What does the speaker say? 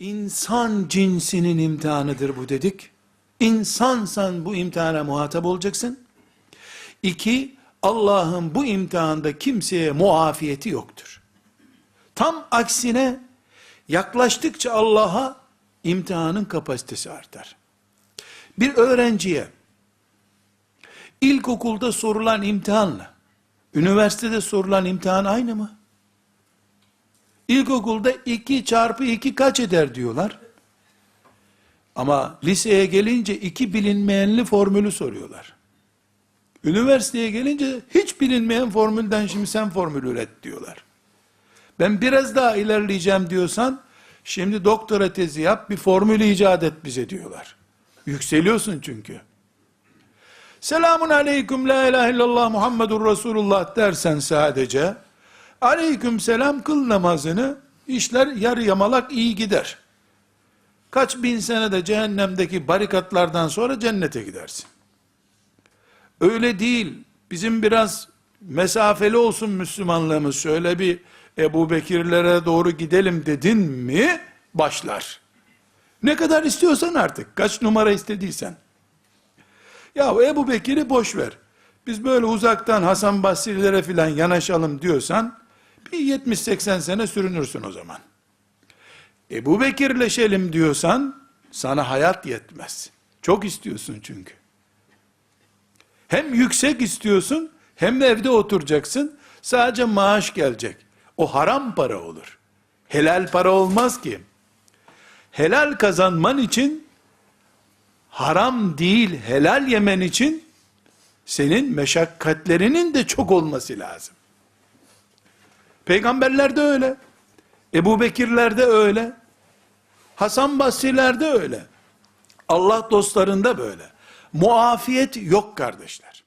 İnsan cinsinin imtihanıdır bu dedik. İnsansan bu imtihana muhatap olacaksın. İki, Allah'ın bu imtihanda kimseye muafiyeti yoktur. Tam aksine yaklaştıkça Allah'a imtihanın kapasitesi artar. Bir öğrenciye ilkokulda sorulan imtihanla üniversitede sorulan imtihan aynı mı? İlkokulda 2 çarpı 2 kaç eder diyorlar. Ama liseye gelince iki bilinmeyenli formülü soruyorlar. Üniversiteye gelince hiç bilinmeyen formülden şimdi sen formül üret diyorlar. Ben biraz daha ilerleyeceğim diyorsan, şimdi doktora tezi yap, bir formül icat et bize diyorlar. Yükseliyorsun çünkü. Selamun aleyküm la ilahe illallah Muhammedur Resulullah dersen sadece, aleyküm selam kıl namazını, işler yarı yamalak iyi gider. Kaç bin sene de cehennemdeki barikatlardan sonra cennete gidersin. Öyle değil. Bizim biraz mesafeli olsun Müslümanlığımız. Şöyle bir Ebu Bekirlere doğru gidelim dedin mi başlar. Ne kadar istiyorsan artık. Kaç numara istediysen. Ya Ebu Bekir'i boş ver. Biz böyle uzaktan Hasan Basri'lere filan yanaşalım diyorsan bir 70-80 sene sürünürsün o zaman. Ebu Bekirleşelim diyorsan sana hayat yetmez. Çok istiyorsun çünkü. Hem yüksek istiyorsun hem de evde oturacaksın. Sadece maaş gelecek. O haram para olur. Helal para olmaz ki. Helal kazanman için haram değil helal yemen için senin meşakkatlerinin de çok olması lazım. Peygamberler de öyle. Ebu Bekirler de öyle. Hasan Basri'ler de öyle. Allah dostlarında böyle. Muafiyet yok kardeşler.